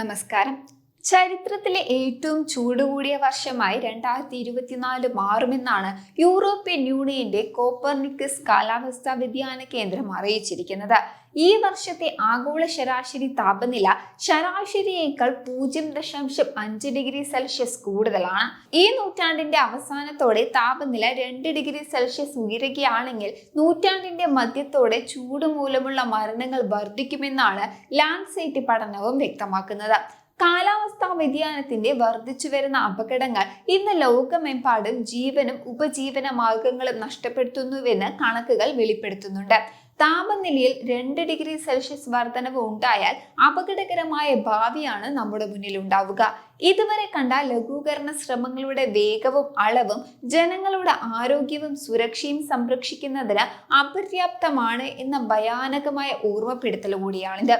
നമസ്കാരം. ചരിത്രത്തിലെ ഏറ്റവും ചൂട് കൂടിയ വർഷമായി രണ്ടായിരത്തി ഇരുപത്തിനാല് മാറുമെന്നാണ് യൂറോപ്യൻ യൂണിയന്റെ കോപ്പർനിക്കസ് കാലാവസ്ഥാ വ്യതിയാന കേന്ദ്രം അറിയിച്ചിരിക്കുന്നത്. ഈ വർഷത്തെ ആഗോള ശരാശരി താപനില ശരാശരിയേക്കാൾ പൂജ്യം ദശാംശം അഞ്ച് ഡിഗ്രി സെൽഷ്യസ് കൂടുതലാണ്. ഈ നൂറ്റാണ്ടിന്റെ അവസാനത്തോടെ താപനില രണ്ട് ഡിഗ്രി സെൽഷ്യസ് ഉയരുകയാണെങ്കിൽ നൂറ്റാണ്ടിന്റെ മധ്യത്തോടെ ചൂട് മൂലമുള്ള മരണങ്ങൾ വർദ്ധിക്കുമെന്നാണ് ലാൻഡ്സൈറ്റ് പഠനവും വ്യക്തമാക്കുന്നത്. കാലാവസ്ഥാ വ്യതിയാനത്തിന്റെ വർദ്ധിച്ചു വരുന്ന അപകടങ്ങൾ ഇന്ന് ലോകമെമ്പാടും ജീവനും ഉപജീവന മാർഗങ്ങളും നഷ്ടപ്പെടുത്തുന്നുവെന്ന് കണക്കുകൾ വെളിപ്പെടുത്തുന്നുണ്ട്. താപനിലയിൽ രണ്ട് ഡിഗ്രി സെൽഷ്യസ് വർധനവ് ഉണ്ടായാൽ അപകടകരമായ ഭാവിയാണ് നമ്മുടെ മുന്നിൽ ഉണ്ടാവുക ഇതുവരെ കണ്ട ലഘൂകരണ ശ്രമങ്ങളുടെ വേഗവും അളവും ജനങ്ങളുടെ ആരോഗ്യവും സുരക്ഷയും സംരക്ഷിക്കുന്നതിന് അപര്യാപ്തമാണ് എന്ന ഭയാനകമായ ഓർമ്മപ്പെടുത്തൽ കൂടിയാണിത്.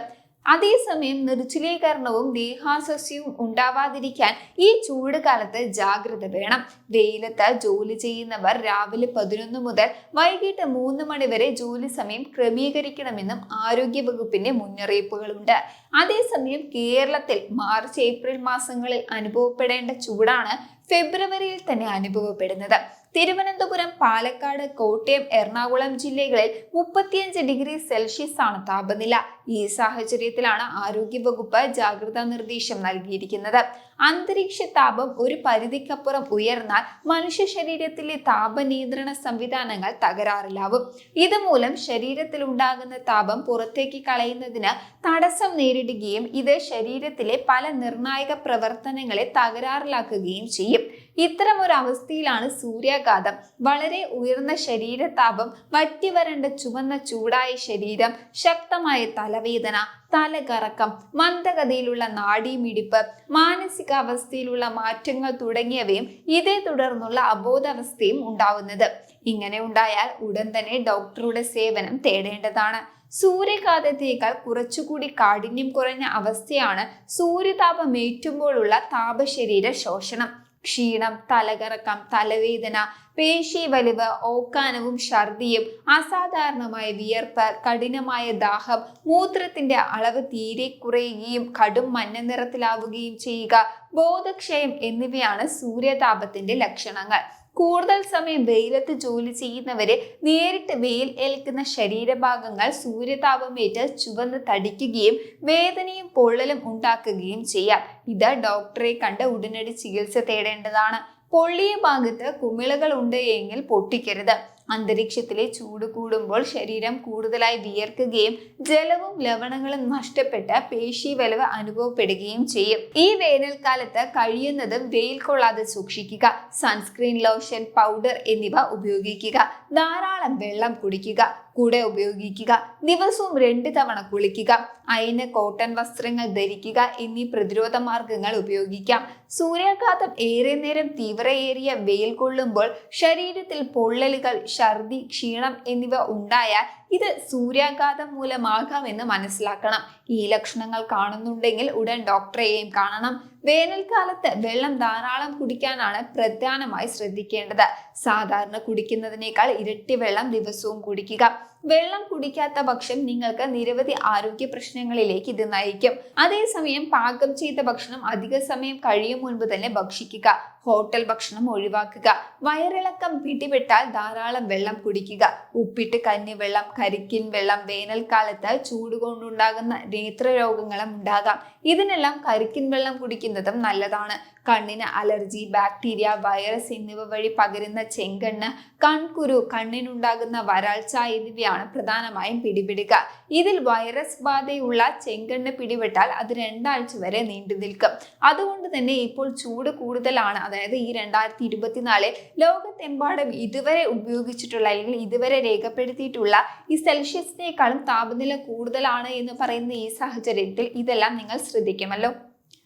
അതേസമയം നിർജലീകരണവും ദേഹാസ്വസ്യവും ഉണ്ടാവാതിരിക്കാൻ ഈ ചൂട് കാലത്ത് ജാഗ്രത വേണം. വെയിലത്ത് ജോലി ചെയ്യുന്നവർ രാവിലെ പതിനൊന്ന് മുതൽ വൈകിട്ട് മൂന്ന് മണി വരെ ജോലി സമയം ക്രമീകരിക്കണമെന്നും ആരോഗ്യ വകുപ്പിന്റെ മുന്നറിയിപ്പുകളുണ്ട്. അതേസമയം കേരളത്തിൽ മാർച്ച് ഏപ്രിൽ മാസങ്ങളിൽ അനുഭവപ്പെടേണ്ട ചൂടാണ് ഫെബ്രുവരിയിൽ തന്നെ അനുഭവപ്പെടുന്നത്. തിരുവനന്തപുരം പാലക്കാട് കോട്ടയം എറണാകുളം ജില്ലകളിൽ മുപ്പത്തിയഞ്ച് ഡിഗ്രി സെൽഷ്യസ് ആണ് താപനില. ഈ സാഹചര്യത്തിലാണ് ആരോഗ്യവകുപ്പ് ജാഗ്രതാ നിർദ്ദേശം നൽകിയിരിക്കുന്നത്. അന്തരീക്ഷ താപം ഒരു പരിധിക്കപ്പുറം ഉയർന്നാൽ മനുഷ്യ ശരീരത്തിലെ താപനിയന്ത്രണ സംവിധാനങ്ങൾ തകരാറിലാവും. ഇതുമൂലം ശരീരത്തിൽ ഉണ്ടാകുന്ന താപം പുറത്തേക്ക് കളയുന്നതിന് തടസ്സം നേരിടുകയും ഇത് ശരീരത്തിലെ പല നിർണായക പ്രവർത്തനങ്ങളെ തകരാറിലാക്കുകയും ചെയ്യും. ഇത്തരം ഒരു അവസ്ഥയിലാണ് സൂര്യാഘാതം. വളരെ ഉയർന്ന ശരീരതാപം വറ്റിവരണ്ട ചുവന്ന ചൂടായ ശരീരം ശക്തമായ തലവേദന തലകറക്കം മന്ദഗതിയിലുള്ള നാഡീമിടിപ്പ് മാനസികാവസ്ഥയിലുള്ള മാറ്റങ്ങൾ തുടങ്ങിയവയും ഇതേ തുടർന്നുള്ള അബോധാവസ്ഥയും ഉണ്ടാവുന്നത്. ഇങ്ങനെ ഉണ്ടായാൽ ഉടൻ തന്നെ ഡോക്ടറുടെ സേവനം തേടേണ്ടതാണ്. സൂര്യഘാതത്തേക്കാൾ കുറച്ചുകൂടി കാഠിന്യം കുറഞ്ഞ അവസ്ഥയാണ് സൂര്യതാപം ഏറ്റുമ്പോഴുള്ള താപശരീര ശോഷണം. ക്ഷീണം തലകറക്കം തലവേദന പേശി വലിവ് ഓക്കാനവും ഛർദിയും അസാധാരണമായ വിയർപ്പ് കഠിനമായ ദാഹം മൂത്രത്തിന്റെ അളവ് തീരെ കുറയുകയും കടും മഞ്ഞ നിറത്തിലാവുകയും ചെയ്യുക ബോധക്ഷയം എന്നിവയാണ് സൂര്യതാപത്തിന്റെ ലക്ഷണങ്ങൾ. കൂടുതൽ സമയം വെയിലത്ത് ജോലി ചെയ്യുന്നവരെ നേരിട്ട് വെയിൽ ഏൽക്കുന്ന ശരീരഭാഗങ്ങൾ സൂര്യതാപമേറ്റ് ചുവന്ന് തടിക്കുകയും വേദനയും പൊള്ളലും ഉണ്ടാക്കുകയും ചെയ്യാം. ഇത് ഡോക്ടറെ കണ്ട് ഉടനടി ചികിത്സ തേടേണ്ടതാണ്. പൊള്ളിയ ഭാഗത്ത് കുമിളകൾ ഉണ്ട് എങ്കിൽ പൊട്ടിക്കരുത്. അന്തരീക്ഷത്തിലെ ചൂട് കൂടുമ്പോൾ ശരീരം കൂടുതലായി വിയർക്കുകയും ജലവും ലവണങ്ങളും നഷ്ടപ്പെട്ട പേശി വലവ് അനുഭവപ്പെടുകയും ചെയ്യും. ഈ വേനൽക്കാലത്ത് കഴിയുന്നതും വെയിൽ കൊള്ളാതെ സൂക്ഷിക്കുക സൺസ്ക്രീൻ ലോഷൻ പൗഡർ എന്നിവ ഉപയോഗിക്കുക ധാരാളം വെള്ളം കുടിക്കുക കൂടെ ഉപയോഗിക്കുക ദിവസവും രണ്ട് തവണ കുളിക്കുക അയിന് കോട്ടൺ വസ്ത്രങ്ങൾ ധരിക്കുക എന്നീ പ്രതിരോധ മാർഗങ്ങൾ ഉപയോഗിക്കാം. സൂര്യാഘാതം ഏറെ നേരം തീവ്രയേറിയ വെയിൽ കൊള്ളുമ്പോൾ ശരീരത്തിൽ പൊള്ളലുകൾ ഛർദി ക്ഷീണം എന്നിവ ഉണ്ടായാൽ ഇത് സൂര്യാഘാതം മൂലമാകാമെന്ന് മനസ്സിലാക്കണം. ഈ ലക്ഷണങ്ങൾ കാണുന്നുണ്ടെങ്കിൽ ഉടൻ ഡോക്ടറെയും കാണണം. വേനൽക്കാലത്ത് വെള്ളം ധാരാളം കുടിക്കാനാണ് പ്രധാനമായി ശ്രദ്ധിക്കേണ്ടത്. സാധാരണ കുടിക്കുന്നതിനേക്കാൾ ഇരട്ടി വെള്ളം ദിവസവും കുടിക്കുക. വെള്ളം കുടിക്കാത്ത പക്ഷം നിങ്ങൾക്ക് നിരവധി ആരോഗ്യ പ്രശ്നങ്ങളിലേക്ക് ഇത് നയിക്കും. അതേസമയം പാകം ചെയ്ത ഭക്ഷണം അധിക സമയം കഴിയും മുൻപ് തന്നെ ഭക്ഷിക്കുക. ഹോട്ടൽ ഭക്ഷണം ഒഴിവാക്കുക. വയറിളക്കം പിടിപെട്ടാൽ ധാരാളം വെള്ളം കുടിക്കുക. ഉപ്പിട്ട് കഞ്ഞിവെള്ളം കരിക്കിൻ വെള്ളം വേനൽക്കാലത്ത് ചൂട് കൊണ്ടുണ്ടാകുന്ന നേത്രരോഗങ്ങളും ഉണ്ടാകാം. ഇതിനെല്ലാം കരിക്കിൻ വെള്ളം കുടിക്കുന്നതും നല്ലതാണ്. കണ്ണിന് അലർജി ബാക്ടീരിയ വൈറസ് എന്നിവ വഴി പകരുന്ന ചെങ്കണ്ണ് കൺകുരു കണ്ണിനുണ്ടാകുന്ന വരൾച്ച എന്നിവയാണ് പ്രധാനമായും പിടിപെടുക. ഇതിൽ വൈറസ് ബാധയുള്ള ചെങ്കണ്ണ് പിടിപെട്ടാൽ അത് രണ്ടാഴ്ച വരെ നീണ്ടു നിൽക്കും. അതുകൊണ്ട് തന്നെ ഇപ്പോൾ ചൂട് കൂടുതലാണ്. അതായത് ഈ രണ്ടായിരത്തി ഇരുപത്തിനാലിൽ ലോകത്തെമ്പാടും ഇതുവരെ ഉപയോഗിച്ചിട്ടുള്ള അല്ലെങ്കിൽ ഇതുവരെ രേഖപ്പെടുത്തിയിട്ടുള്ള ഈ സെൽഷ്യസിനേക്കാളും താപനില കൂടുതലാണ് എന്ന് പറയുന്ന ഈ സാഹചര്യത്തിൽ ഇതെല്ലാം നിങ്ങൾ ശ്രദ്ധിക്കുമല്ലോ.